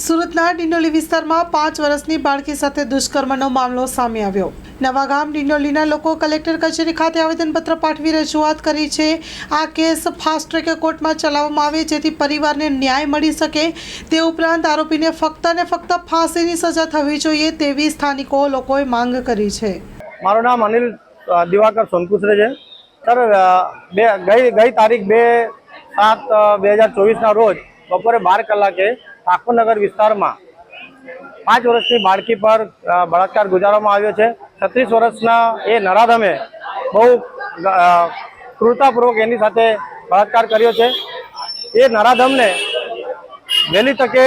સુરતના ડિંડોલી વિસ્તારમાં પાંચ વર્ષની બાળકી સાથે દુષ્કર્મનો મામલો સામે આવ્યો. નવાગામ ડિંડોલીના લોકો કલેક્ટર કચેરી ખાતે આવેદનપત્ર પાઠવી રજૂઆત કરી છે. આ કેસ ફાસ્ટ ટ્રેક કોર્ટમાં ચલાવવામાં આવે જેથી પરિવારને ન્યાય મળી શકે. તે ઉપરાંત આરોપીને ફક્ત ને ફક્ત ફાંસીની સજા થવી જોઈએ તેવી સ્થાનિકો લોકોએ માંગ કરી છે. મારું નામ અનિલ દિવાકર સોનકુસરે છે. સર ગઈ ગઈ તારીખ બે સાત બે હજાર ચોવીસના રોજ બપોરે બાર કલાકે ઠાકોરનગર વિસ્તારમાં પાંચ વર્ષની બાળકી પર બળાત્કાર ગુજારવામાં આવ્યો છે. છત્રીસ વર્ષના એ નરાધમે બહુ ક્રૂરતાપૂર્વક એની સાથે બળાત્કાર કર્યો છે. એ નરાધમને વહેલી તકે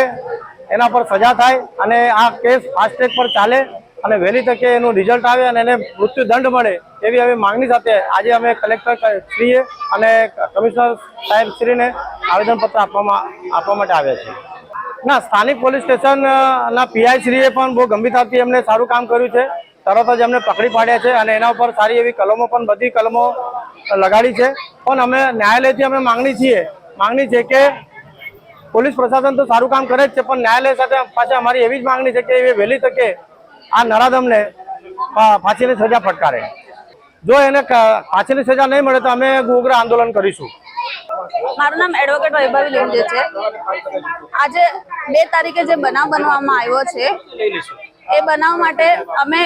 એના પર સજા થાય અને આ કેસ ફાસ્ટ્રેક પર ચાલે અને વહેલી તકે એનું રિઝલ્ટ આવે અને એને મૃત્યુદંડ મળે એવી અમે માંગણી સાથે આજે અમે કલેક્ટર શ્રીએ અને કમિશનર સાહેબ શ્રીને આવેદનપત્ર આપવામાં, આપવા માટે આવ્યા છે ના સ્થાનિક પોલીસ સ્ટેશન અ, ના પીઆઈ શ્રીએ પણ બહુ ગંભીરતાથી એમને સારું કામ કર્યું છે. તરત જ એમને પકડી પાડ્યા છે અને એના ઉપર સારી એવી કલમો પણ બધી કલમો લગાડી છે. પણ અમે ન્યાયાલયથી અમે માંગણી છીએ માંગણી છે કે પોલીસ પ્રશાસન તો સારું કામ કરે જ છે પણ ન્યાયાલય સાથે પાછા અમારી એવી જ માંગણી છે કે એ વહેલી તકે આ નરાધમને ફાંસીની સજા ફટકારે. જો એને ફાંસીની સજા નહીં મળે તો અમે ઉગ્ર આંદોલન કરીશું. મારું નામ એડવોકેટ વૈભવી લીમજે છે. આજે બે તારીખે જે બનાવ બનવામાં આવ્યો છે, એ બનાવ માટે અમે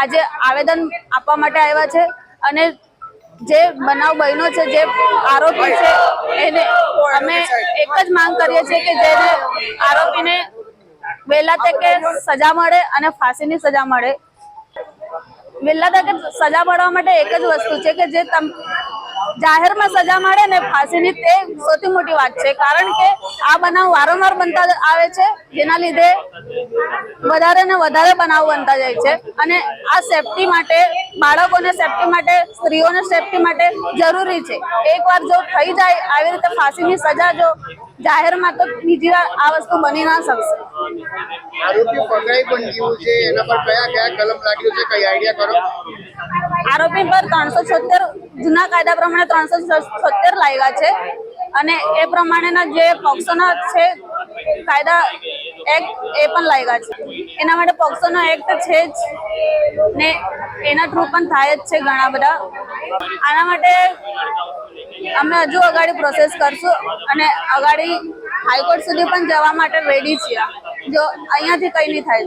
આજે આવેદન આપવા માટે આવ્યા છે અને જે બનાવ બન્યો છે, જે આરોપી છે, એને અમે એક જ માંગ કરીએ છીએ કે જેને આરોપીને વહેલા તકે સજા મળે અને ફાંસીની સજા મળે. વહેલા તકે સજા મળવા માટે એક જ વસ્તુ છે કે જે જાહેરમાં સજા મળે ને ફાંસીની તે સૌથી મોટી વાત છે. કારણ કે આ બનાવ વારંવાર બનતા આવે છે. જેના લીધે વધારે ને વધારે બનાવ બનતા જાય છે. અને આ સેફટી માટે બાળકોને સેફટી માટે સ્ત્રીઓને સેફટી માટે જરૂરી છે. એકવાર જો થઈ જાય આવી રીતે ફાંસીની સજા જો જાહેરમાં તો બીજી વાર આ વસ્તુ બની ના શકશે. આરોપી પકડાઈ પણ ગયું છે. એના પર કયા કયા કલમ લાગ્યું છે? કઈ આઈડિયા કરો? આરોપી પર ત્રણસો છોતેર જૂના કાયદા પ્રમાણે ત્રણસો છોતેર લાગ્યા છે. અને એ પ્રમાણેના જે પોક્સોના છે, કાયદા એક્ટ, એ પણ લાગ્યા છે. એના માટે પોક્સોનો એક્ટ છે જ ને એના થ્રુ પણ થાય જ છે ઘણા બધા. આના માટે અમે હજુ અગાડી પ્રોસેસ કરશું અને અગાડી હાઈકોર્ટ સુધી પણ જવા માટે રેડી છીએ. જો અહીંયાથી કંઈ નહીં થાય.